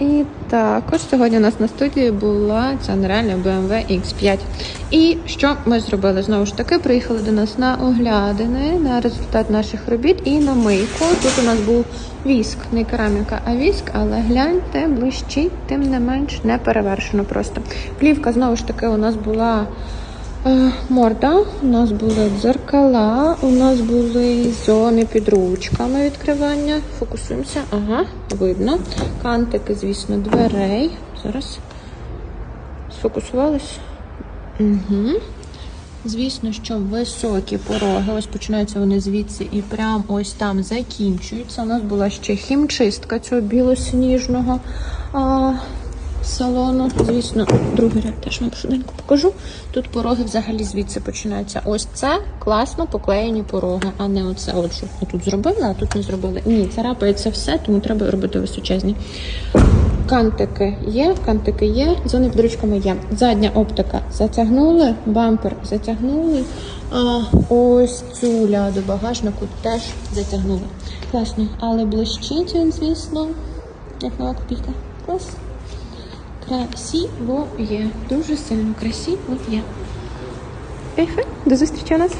І також сьогодні у нас на студії була ця нереальна BMW X5. І що ми зробили? Знову ж таки, приїхали до нас на оглядини, на результат наших робіт і на мийку. Тут у нас був віск, не кераміка, а віск, але гляньте, блищить, тим не менш не перевершено просто. Плівка знову ж таки у нас була. Е, Морда, у нас були дзеркала, у нас були зони під ручками відкривання. Фокусуємося. Ага, видно. Кантики, звісно, дверей. Зараз сфокусувались. Угу. Звісно, що високі пороги. Ось починаються вони звідси і прям ось там закінчуються. У нас була ще хімчистка цього білосніжного салону. Звісно, другий ряд теж вам швиденько покажу. Тут пороги взагалі звідси починаються. Ось це класно поклеєні пороги, а не оце, от що тут зробили, а тут не зробили. Ні, царапається все, тому треба робити височезні. Кантики є, кантики є, зони під ручками є. Задня оптика затягнули, бампер затягнули. А ось цю ляду багажнику теж затягнули. Класно, але блищить він, звісно, як нова копійка. Клас. Красиво є. Дуже сильно красиво є. Ейфе, до зустрічі у нас.